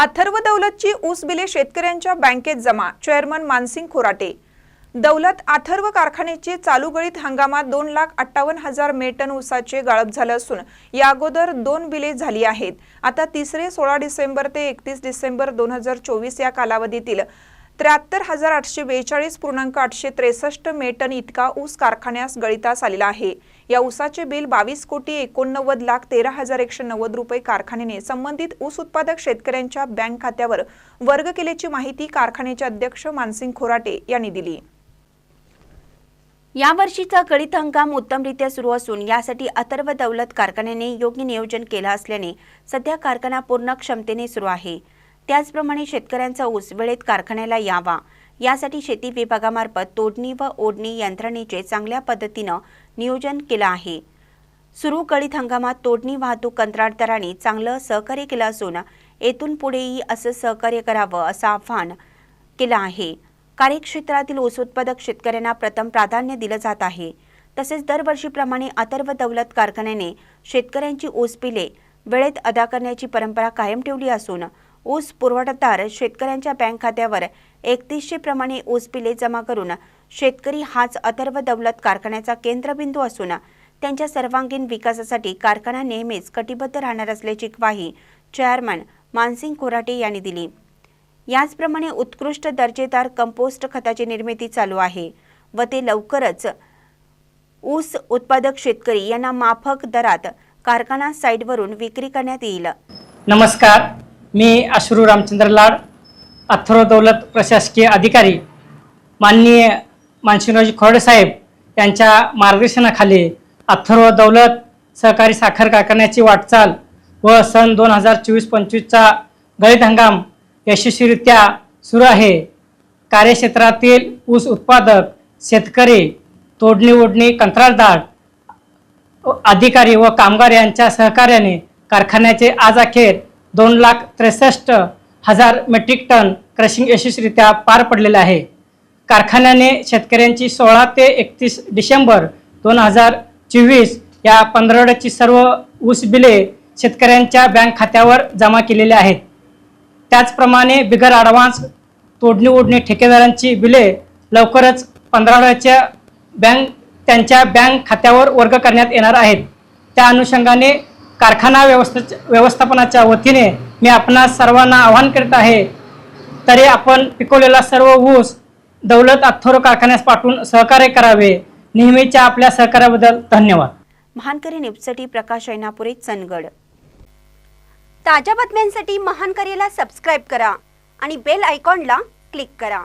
अथर्व दौलतची ऊस बिले शेतकऱ्यांच्या बँकेत जमा. चेअरमन मानसिंग खोराटे. दौलत अथर्व कारखान्याचे चालू गळीत हंगामात दोन लाख अठ्ठावन्न हजार मेटन ऊसाचे गाळप झालं असून या अगोदर दोन बिले झाली आहेत. आता तिसरे सोळा डिसेंबर ते एकतीस डिसेंबर दोन हजार चोवीस या कालावधीतील त्र्याहत्तर हजार आठशे बेचाळीस पूर्णांक आठशे त्रेसष्ट मेटन इतका ऊस कारखान्यास गळितास आलेला आहे. या ऊसाचे बिल बावीस कोटी एकोणनव्वद लाख तेरा हजार एकशे नव्वद रुपये कारखान्याने संबंधित ऊस उत्पादक शेतकऱ्यांच्या बँक खात्यावर वर्ग केल्याची माहिती कारखान्याचे अध्यक्ष मानसिंग खोराटे यांनी दिली. यावर्षीचा गळीत हंगाम उत्तमरित्या सुरू असून यासाठी अथर्व दौलत कारखान्याने योग्य नियोजन केलं असल्याने सध्या कारखाना पूर्ण क्षमतेने सुरू आहे. त्याचप्रमाणे शेतकऱ्यांचा ऊस वेळेत कारखान्याला यावा. यासाठी शेती विभागामार्फत तोडणी व ओढणी यंत्रणेचे चांगल्या पद्धतीनं नियोजन केलं आहे. सुरू गळीत हंगामात तोडणी वाहतूक कंत्राटदारांनी चांगलं सहकार्य केलं असून येथून पुढेही असं सहकार्य करावं असं आव्हान केलं आहे. कार्यक्षेत्रातील ऊस उत्पादक शेतकऱ्यांना प्रथम प्राधान्य दिलं जात आहे. तसेच दरवर्षीप्रमाणे अथर्व दौलत कारखान्याने शेतकऱ्यांची ऊस पिले वेळेत अदा करण्याची परंपरा कायम ठेवली असून ऊस पुरवठादार शेतकऱ्यांच्या बँक खात्यावर एकतीसशे प्रमाणे ऊस बिले जमा करून शेतकरी हाच अथर्व दौलत कारखान्याचा केंद्रबिंदू असून त्यांच्या सर्वांगीण विकासासाठी कारखाना नेहमीच कटिबद्ध राहणार असल्याची ग्वाही चेअरमन मानसिंग कोराटे यांनी दिली. याचप्रमाणे उत्कृष्ट दर्जेदार कंपोस्ट खताची निर्मिती चालू आहे व ते लवकरच ऊस उत्पादक शेतकरी यांना माफक दरात कारखाना साईटवरून विक्री करण्यात येईल. नमस्कार. मी अश्रू रामचंद्र लाड अथर्व दौलत प्रशासकीय अधिकारी माननीय मानसिंगरावजी खोरडे साहेब यांच्या मार्गदर्शनाखाली अथर्व दौलत सहकारी साखर कारखान्याची वाटचाल व सन दोन हजार चोवीस पंचवीसचा गळीत हंगाम यशस्वीरित्या सुरू आहे. कार्यक्षेत्रातील ऊस उत्पादक शेतकरी तोडणी ओढणी कंत्राटदार अधिकारी व कामगार यांच्या सहकार्याने कारखान्याचे आज अखेर दोन लाख त्रेसष्ट हजार मेट्रिक टन क्रशिंग यशस्वीरित्या पार पडलेले आहे. कारखान्याने शेतकऱ्यांची सोळा ते एकतीस डिसेंबर दोन हजार चोवीस या पंधरवड्याची सर्व ऊस बिले शेतकऱ्यांच्या बँक खात्यावर जमा केलेली आहेत. त्याचप्रमाणे बिगर ॲडव्हान्स तोडणी ओढणी ठेकेदारांची बिले लवकरच पंधरावड्याच्या बँक त्यांच्या बँक खात्यावर वर्ग करण्यात येणार आहेत. त्या अनुषंगाने कारखाना व्यवस्था व्यवस्थापनाच्या वतीने मी आपणा सर्वांना आवाहन करीत आहे तरी आपण पिकवलेला सर्व ऊस दौलत अथोर कारखान्यास पाठवून सहकार्य करावे. नेहमीच्या आपल्या सहकार्याबद्दल धन्यवाद. महानकरी न्यूजसाठी प्रकाश ऐनापुरे चंदगड. ताज्या बातम्यांसाठी महानकरीला सबस्क्राईब करा आणि बेल आयकॉनला क्लिक करा.